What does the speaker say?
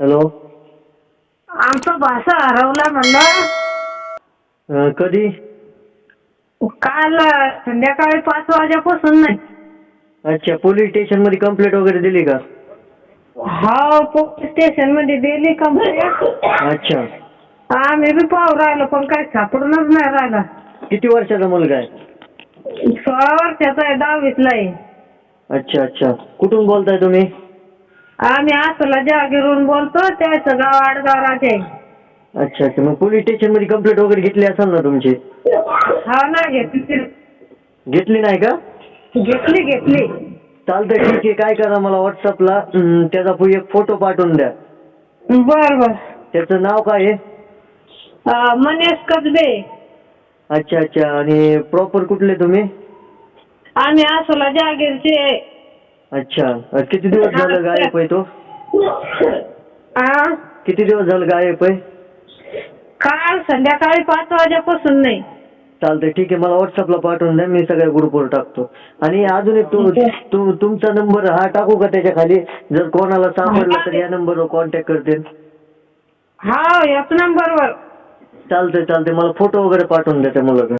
Hello? आमचं भाषा हरवला म्हणलं. अं, कधी? काल संध्याकाळी पाच वाजेपासून नाही. अच्छा पोलीस स्टेशनमध्ये कंप्लेंट वगैरे दिली का? हा पोलीस स्टेशनमध्ये दिली कंप्लेंट अच्छा. आम्ही बी पाहू राहिलो पण काही सापडूनच नाही राहिला. किती वर्षाचा मुलगा आहे? सोळा वर्षाचा आहे दहावीतला आहे. अच्छा अच्छा. कुठून बोलताय तुम्ही? आम्ही असला जागीरून बोलतो त्याचं गाव आडगाव राजे अच्छा अच्छा. मग पोलीस स्टेशनमध्ये कंप्लेंट वगैरे घेतली असाल ना तुमची? हा ना घेतली घेतली नाही का? घेतली घेतली. चालतंय ठीक आहे. काय करा मला व्हॉट्सअपला त्याचा पु- एक फोटो पाठवून द्या. बर बर. त्याचं नाव काय आहे? अं, मनेश कसबे. अच्छा अच्छा. आणि प्रॉपर कुठले तुम्ही? आम्ही असला जागीरचे. अच्छा. अं, किती दिवस झालं गायब आहे तो? आ? किती दिवस झालं गायब आहे? काल संध्याकाळी पाच वाजेपासून नाही. चालतंय ठीक आहे. मला व्हॉट्सअपला पाठवून द्या मी सगळ्या ग्रुपवर टाकतो. आणि अजून एक तू तू तुमचा नंबर हा टाकू का त्याच्याखाली जर कोणाला सापडला तर या नंबरवर कॉन्टॅक्ट करते हा याच नंबरवर चालतंय चालतंय. मला फोटो वगैरे पाठवून द्या त्या मुलाचा.